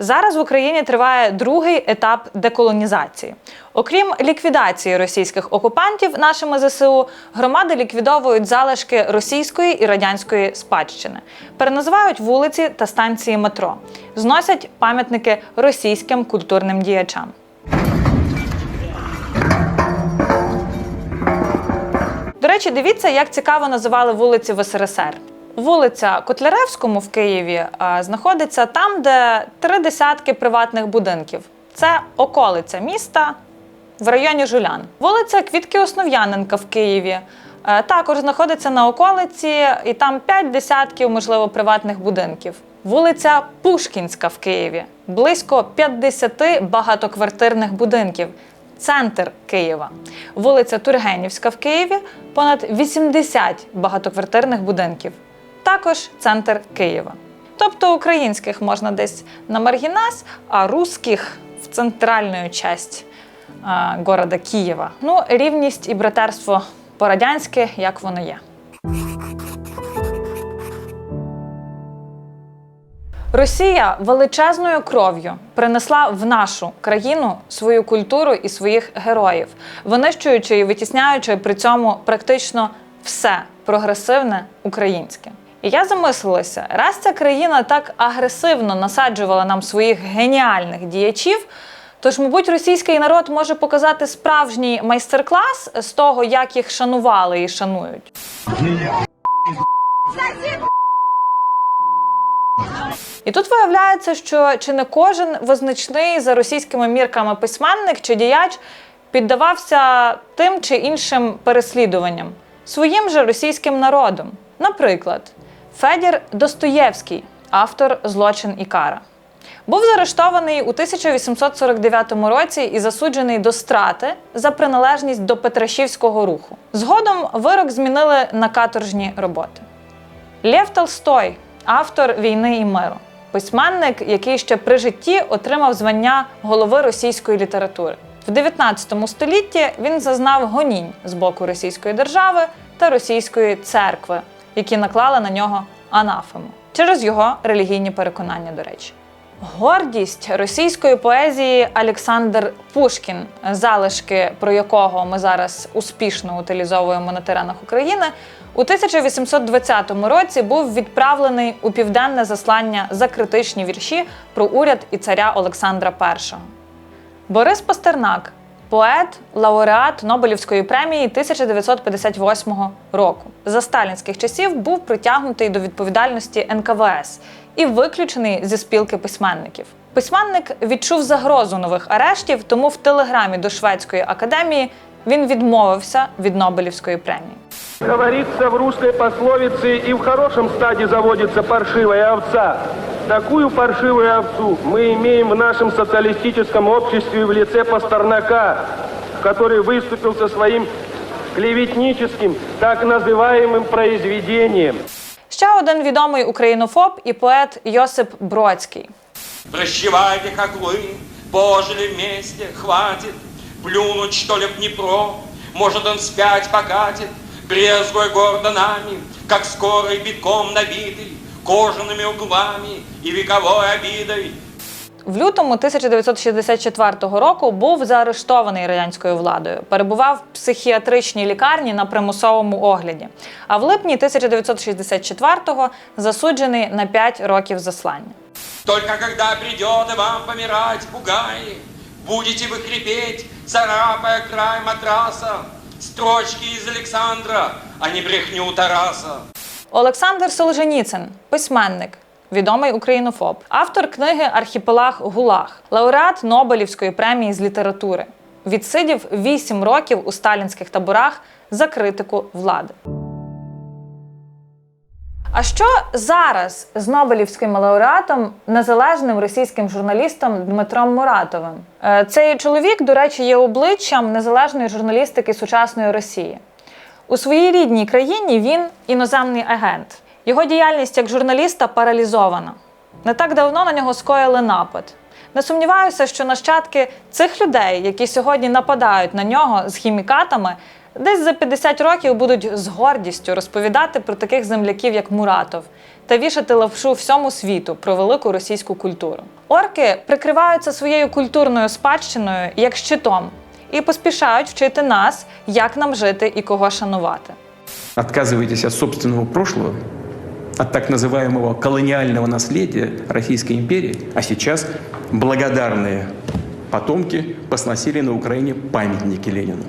Зараз в Україні триває другий етап деколонізації. Окрім ліквідації російських окупантів нашими ЗСУ, громади ліквідовують залишки російської і радянської спадщини, переназивають вулиці та станції метро, зносять пам'ятники російським культурним діячам. До речі, дивіться, як цікаво називали вулиці в СРСР. Вулиця Котляревському в Києві знаходиться там, де три десятки приватних будинків. Це околиця міста в районі Жулян. Вулиця Квітки Основ'яненка в Києві е, також знаходиться на околиці, і там п'ять десятків, можливо, приватних будинків. Вулиця Пушкінська в Києві близько 50 багатоквартирних будинків. Центр Києва, вулиця Тургенівська в Києві, понад 80 багатоквартирних будинків. Також центр Києва. Тобто українських можна десь на маргінас, а русських в центральну часть а, города Києва. Ну, рівність і братерство по-радянськи, як воно є. Росія величезною кров'ю принесла в нашу країну свою культуру і своїх героїв, винищуючи і витісняючи при цьому практично все прогресивне українське. І я замислилася, раз ця країна так агресивно насаджувала нам своїх геніальних діячів. Тож, мабуть, російський народ може показати справжній майстер-клас з того, як їх шанували і шанують. І тут виявляється, що чи не кожен визначний за російськими мірками письменник чи діяч піддавався тим чи іншим переслідуванням своїм же російським народом. Наприклад, Федір Достоєвський, автор Злочин і кара. Був заарештований у 1849 році і засуджений до страти за приналежність до Петрашівського руху. Згодом вирок змінили на каторжні роботи. Лев Толстой, автор війни і миру, письменник, який ще при житті отримав звання голови російської літератури. В 19 столітті він зазнав гонінь з боку Російської держави та російської церкви, які наклали на нього анафему через його релігійні переконання, до речі. Гордість російської поезії Олександр Пушкін, залишки про якого ми зараз успішно утилізовуємо на теренах України, у 1820 році був відправлений у південне заслання за критичні вірші про уряд і царя Олександра І. Борис Пастернак, поет, лауреат Нобелівської премії 1958 року. За сталінських часів був притягнутий до відповідальності НКВС і виключений зі спілки письменників. Письменник відчув загрозу нових арештів, тому в телеграмі до шведської академії він відмовився від Нобелівської премії. Говорится в русской пословице, и в хорошем стаде заводится паршивая овца. Такую паршивую овцу мы имеем в нашем социалистическом обществе в лице Пастернака, который выступил со своим клеветническим, так называемым произведением. Ще один відомий українофоб і поет Йосип Бродський. Прощевайте, как вы, пожили вместе, хватит Плюнуть, что ли, в Днепро, может, он спять покатит, Брезгуя гордо нами, как скорый битком набитый, Кожаными углами и вековой обидой. В лютому 1964 року був заарештований радянською владою, перебував в психіатричній лікарні на примусовому огляді. А в липні 1964-го засуджений на 5 років заслання. Только когда придет и вам помирать бугаи, Будете вы хрипеть, царапая край матраса, Строчки из Александра, а не брехню Тараса. Олександр Солженіцин, письменник, відомий українофоб, автор книги Архіпелаг Гулаг, лауреат Нобелівської премії з літератури. Відсидів 8 років у сталінських таборах за критику влади. А що зараз з Нобелівським лауреатом, незалежним російським журналістом Дмитром Муратовим? Е, Цей чоловік, до речі, є обличчям незалежної журналістики сучасної Росії. У своїй рідній країні він іноземний агент. Його діяльність як журналіста паралізована. Не так давно на нього скоїли напад. Не сумніваюся, що нащадки цих людей, які сьогодні нападають на нього з хімікатами, десь за 50 років будуть з гордістю розповідати про таких земляків, як Муратов, та вішати лапшу всьому світу про велику російську культуру. Орки прикриваються своєю культурною спадщиною як щитом і поспішають вчити нас, як нам жити і кого шанувати. отказываетесь от собственного прошлого, от так называемого колониального наследия Российской империи, а сейчас благодарные потомки посносили на Украине памятники Ленину.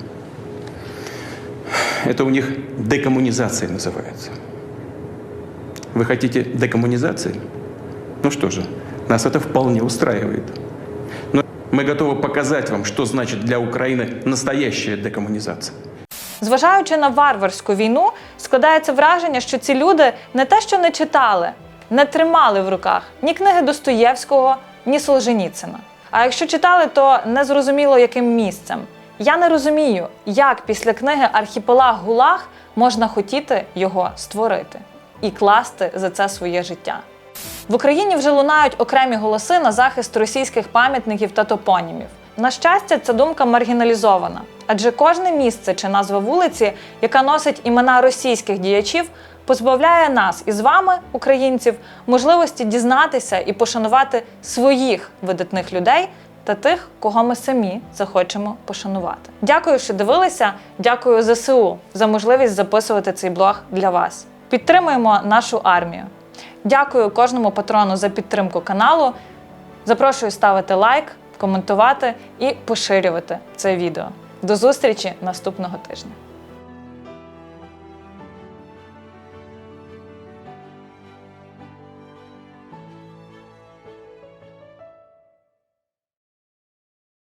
Это у них декоммунизация называется. Вы хотите декоммунизации? Ну что же, нас это вполне устраивает. Но мы готовы показать вам, что значит для Украины настоящая декоммунизация. Зважаючи на варварську війну, складається враження, що ці люди не те, що не читали, не тримали в руках ні книги Достоєвського, ні Солженіцина. А якщо читали, то не зрозуміло, яким місцем. Я не розумію, як після книги Архіпелаг Гулаг можна хотіти його створити і класти за це своє життя. В Україні вже лунають окремі голоси на захист російських пам'ятників та топонімів. На щастя, ця думка маргіналізована, адже кожне місце чи назва вулиці, яка носить імена російських діячів, позбавляє нас із вами, українців, можливості дізнатися і пошанувати своїх видатних людей та тих, кого ми самі захочемо пошанувати. Дякую, що дивилися. Дякую ЗСУ за можливість записувати цей блог для вас. Підтримуємо нашу армію. Дякую кожному патрону за підтримку каналу. Запрошую ставити лайк, коментувати і поширювати це відео. До зустрічі наступного тижня.